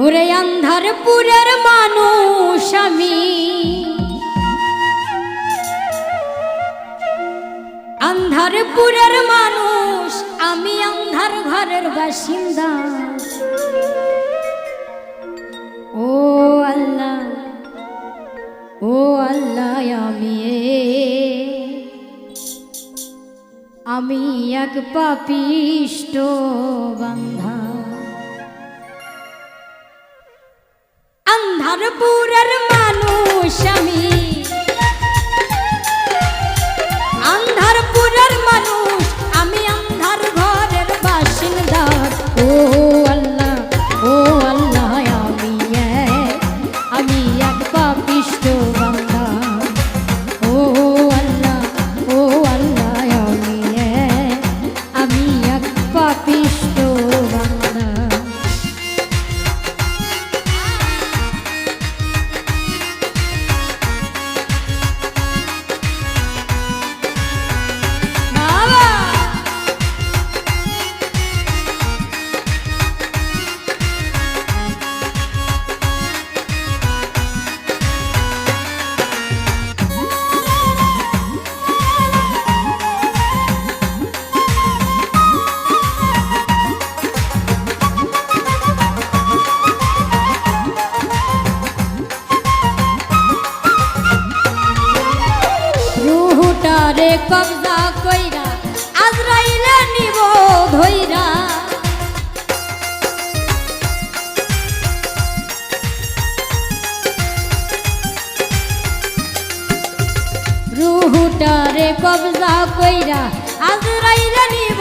ওরে আন্ধারপুরের মানুষ আমি। আন্ধারপুরের মানুষ, আমি আন্ধার ঘরের বাসিন্দা। ও আল্লাহ ও আল্লাহ আমি আমি এক পাপিষ্ট বান্ধা। আন্ধারপুরের মানুষ আমি। কবজা কইরা আজরাইলে নিব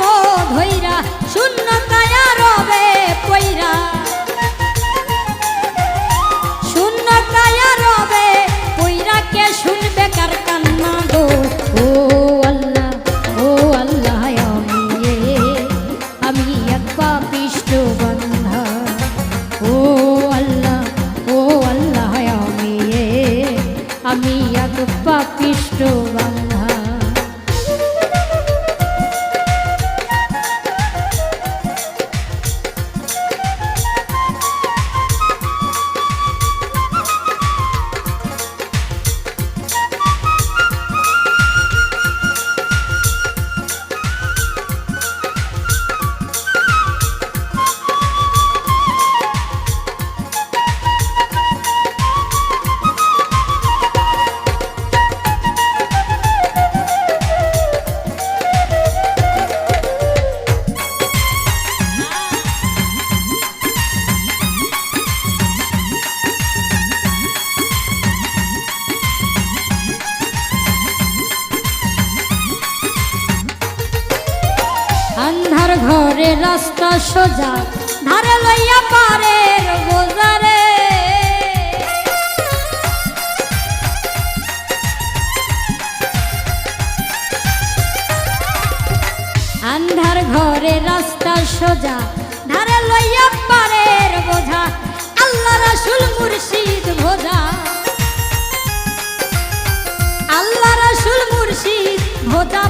ধইরা শূন্য কায়া রবে কইরা শূন্য কায়া রবে কইরা কে শুনবে কার কান্না গো? ও আল্লাহ ও আল্লাহ, আমি আমি এক পাপিষ্ট বন্ধা। ও আল্লাহ ও আল্লাহ, আমি আমি এক পাপিষ্ট রাস্তা সোজা, ধারে লইয়া পারের বোজারে আন্ধার ঘরে রাস্তা সোজা, ধারে লইয়া পারের বোঝা, আল্লাহ রাসুল মুর্শিদ ভোজা। আল্লাহ রাসুল মুর্শিদ ভোজা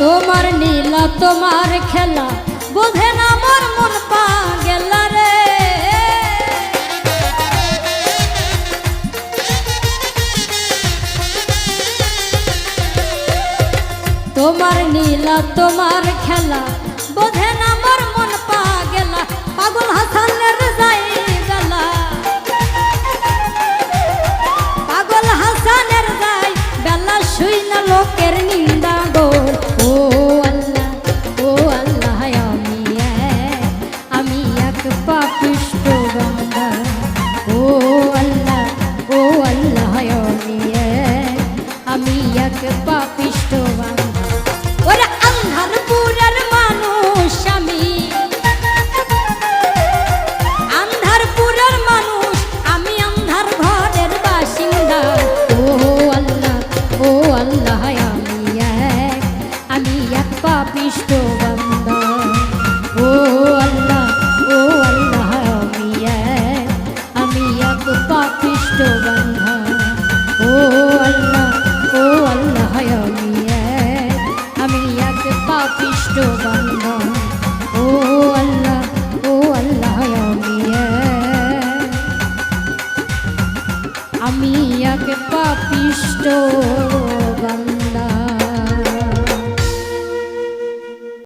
তোমার নীলা তোমার খেলা, বোঝে না মোর মন পা গেলা রে। তোমার নীলা তোমার খেলা, বোঝে না মোর মন পা গেলা। পাগল হাসানের যাই এক পাপিষ্ট বান্দা ও আল্লাহ ও আল্লাহ আমি এক আমি এক পাপিষ্ট বান্দা ওরা আল্লাহর পুরার মানুষ আমি Allah ও আল্লাহ ও আল্লাহ আমি এক আমি এক পাপিষ্ট ও আল্লাহ ও আল্লাহ আমি এক আমি এক পাপিষ্ট